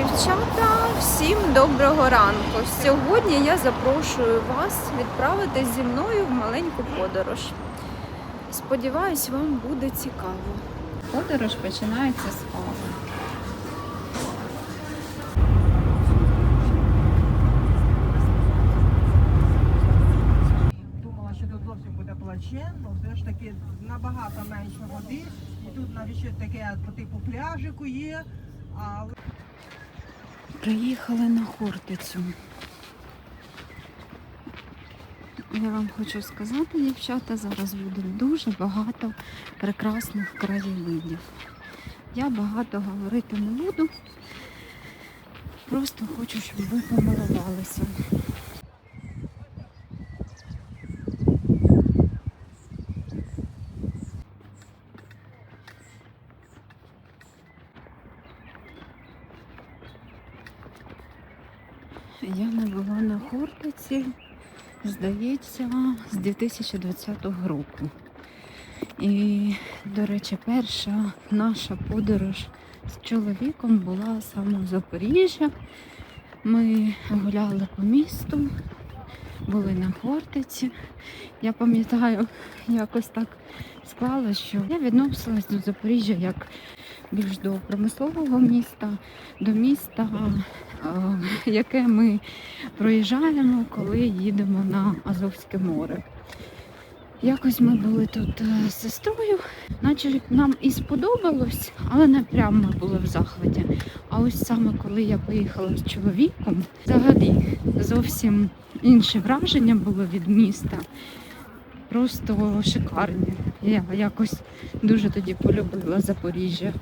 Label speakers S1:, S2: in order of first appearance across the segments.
S1: Дівчата, всім доброго ранку. Сьогодні я запрошую вас відправитись зі мною в маленьку подорож. Сподіваюсь, вам буде цікаво. Подорож починається з кави.
S2: Думала, що тут зовсім буде плачевно, все ж таки набагато менше води. І тут навіть таке по типу пляжику є. Але
S1: Приїхали на Хортицю. Я вам хочу сказати, дівчата, зараз буде дуже багато прекрасних краєвидів. Я багато говорити не буду. Просто хочу, щоб ви помилувалися. Я не була Хортиці, здається, з 2020 року. І, до речі, перша наша подорож з чоловіком була саме в Запоріжжя. Ми гуляли по місту, були на Хортиці. Я пам'ятаю, якось так склалося, що я відносилась до Запоріжжя як більш до промислового міста, до міста, е, яке ми проїжджаємо, коли їдемо на Азовське море. Якось ми були тут е, з сестрою, наче нам і сподобалось, але не прямо ми були в захваті. А ось саме коли я поїхала з чоловіком, взагалі зовсім інше враження було від міста. Просто шикарні. Я якось дуже тоді полюбила Запоріжжя.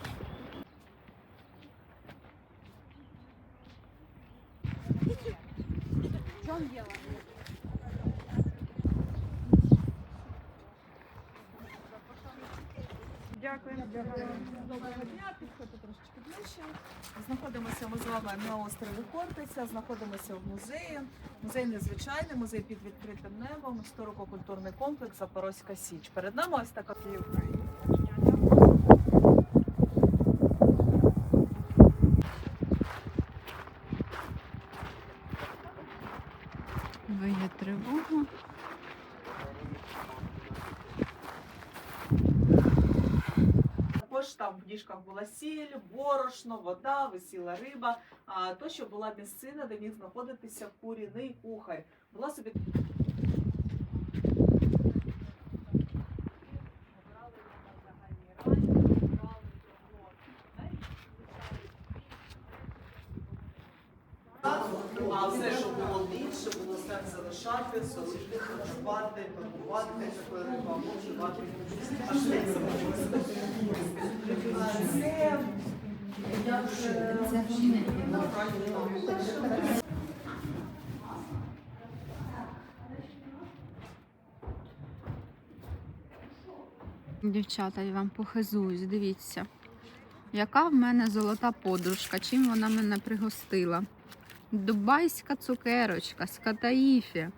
S2: Дякуємо.
S3: Доброго дня, підходьте трошечки ближче. Знаходимося ми з вами на острові Хортиця, знаходимося в музеї. Музей незвичайний, музей під відкритим небом, історико-культурний комплекс Запорозька Січ. Перед нами ось така Київ.
S1: Виє тривога.
S3: Там в діжках була сіль, борошно, вода, висіла риба. А то, що була місцина, де міг знаходитися куріний кухар. Була собі А все, що більше, було сенс залишати, солити, харчувати, торгувати, такою риба, або вживати. А що це Це
S1: Дівчата, я вам похизуюсь, дивіться. Яка в мене золота подружка, чим вона мене пригостила? Дубайська цукерочка з Катаїфі.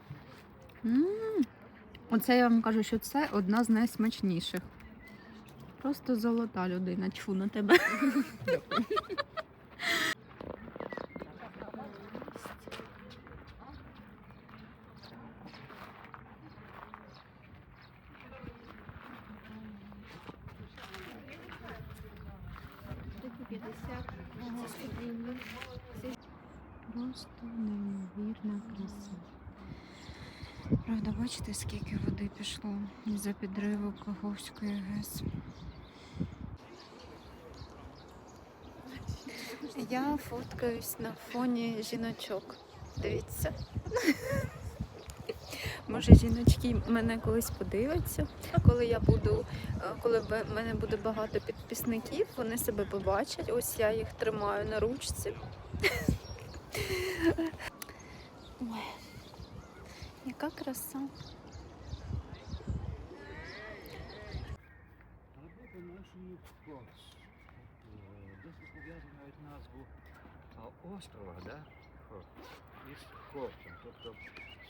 S1: Оце я вам кажу, що це одна з найсмачніших. Просто золота людина. Чфу на тебе. Просто неймовірна краса. Правда, бачите, скільки води пішло за підриву Каховської ГЕС. Я фоткаюсь на фоні жіночок. Дивіться. Може, жіночки мене колись подивляться. Коли я буду, коли в мене буде багато підписників, вони себе побачать. Ось я їх тримаю на ручці. Ой, яка краса.
S4: Роботи нашої Корс. Досить пов'язано навіть назву а, острова, да? Хор. із Хортом. Тобто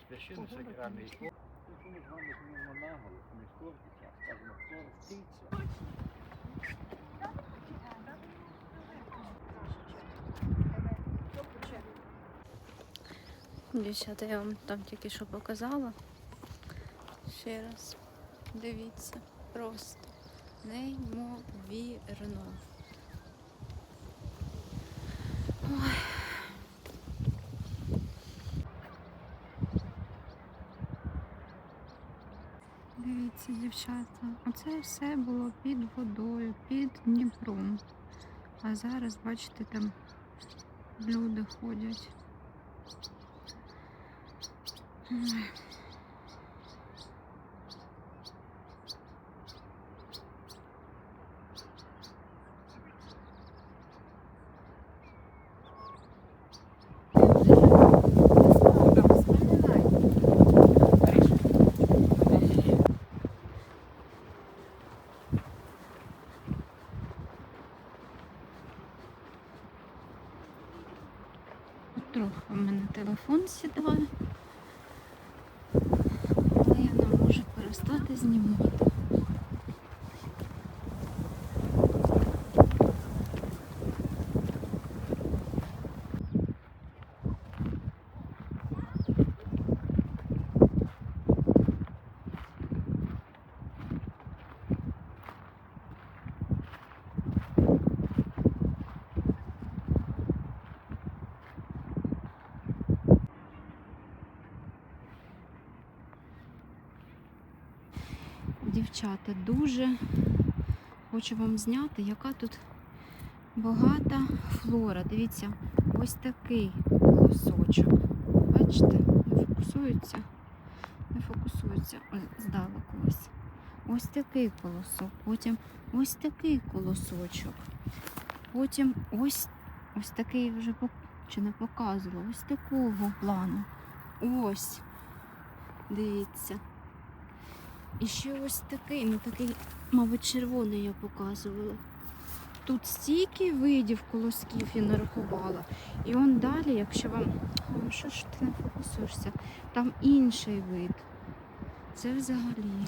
S4: священно сакральний Хорт. Якщо ми з вами знімемо наголос, не Хортиця, а скажімо Хортиця.
S1: Дівчата, я вам там тільки що показала. Ще раз. Дивіться, просто неймовірно. Ой. Дивіться, дівчата, оце все було під водою, під Дніпром. А зараз, бачите, там люди ходять. Ой. От Трохи в мене телефон сідає. Але я не можу перестати Дівчата, дуже хочу вам зняти, яка тут багата флора. Дивіться, ось такий колосочок. Бачите, не фокусується, не фокусується здалеку ось. Ось такий колосок, потім ось такий колосочок. Потім ось ось такий вже чи не показувала, ось такого плану. Ось. Дивіться. І ще ось такий, ну такий, мабуть, червоний я показувала. Тут стільки видів колосків я нарахувала. І он далі, якщо вам. О, що ж ти не фокусуєшся? Там інший вид. Це взагалі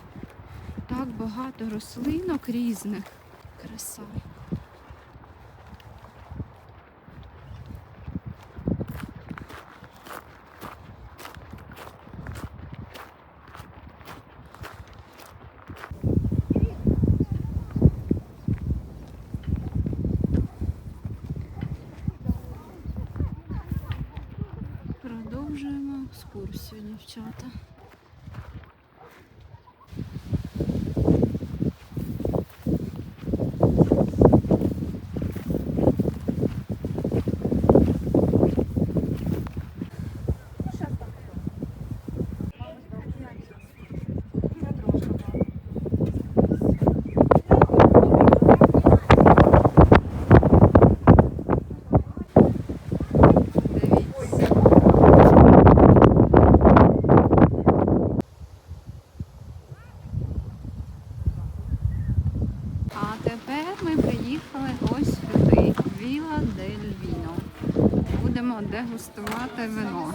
S1: так багато рослинок різних. Краса. Продовжуємо екскурсію, дівчата. Дивіться. А тепер ми приїхали ось сюди, Віла дель Віно. Будемо дегустувати вино.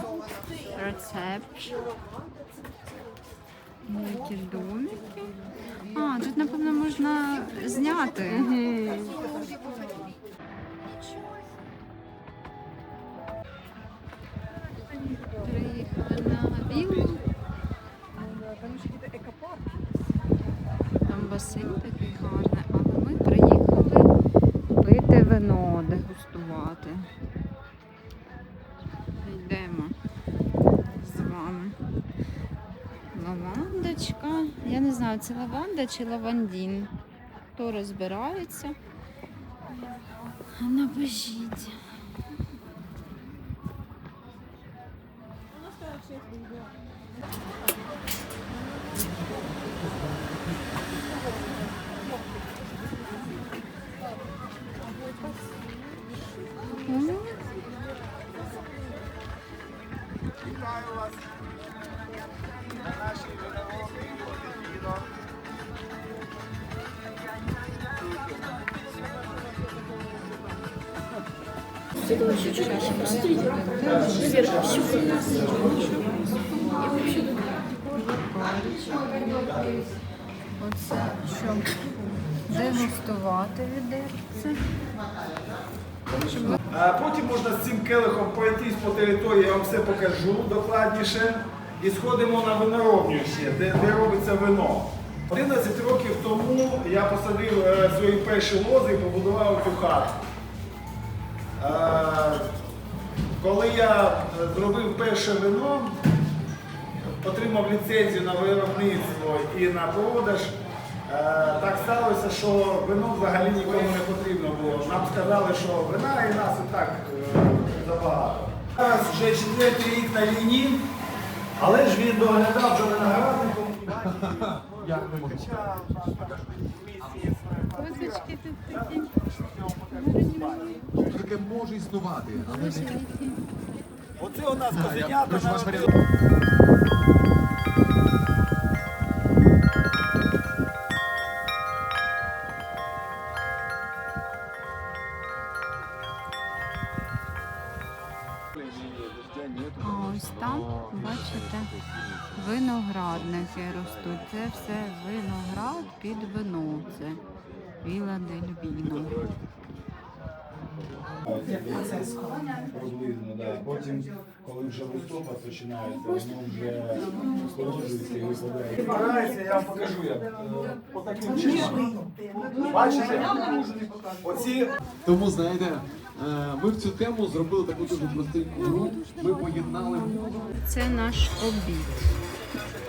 S1: Рецепт. Які домики. А, тут, напевно, можна зняти. Приїхали на віллу. Знаю, це лаванда чи лавандін. Хто розбирається? Напишіть. Вітаю вас на нашій виновій відео. Чуть-чуть наші прострілки. Дегустувати відерце.
S5: А потім можна з цим келихом пройтись по території, я вам все покажу докладніше. І сходимо на виноробню ще, де, де робиться вино. 11 років тому я посадив е, свої перші лози і побудував цю хату. Е, коли я е, зробив перше вино, отримав ліцензію на виробництво і на продаж. Е, Так сталося, що вино взагалі нікому не потрібно було. Нам сказали, що вина і нас і так е, забагато. Зараз вже четвертий рік на війні, але ж він доглядав за виноградником.
S6: Таке може існувати, але не
S5: Оце у нас козенята.
S1: А ось там, бачите, виноградники ростуть. Це все виноград під вино. Це Віла дель Віно.
S5: Приблизно, да. Потім, коли вже листопад починається, воно вже охолоджується і випадає. Збирається, я вам покажу як. е, Отаким чином. Бачите? Оці
S6: Тому знаєте, ми в цю тему зробили таку дуже простеньку гру. Ми поєднали
S1: Це наш обід.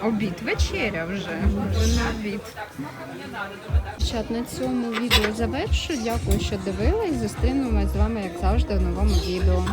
S1: Обід, вечеря вже. Не обід. Чат на цьому відео завершу. Дякую, що дивились. Зустрінемось з вами, як завжди, в новому відео.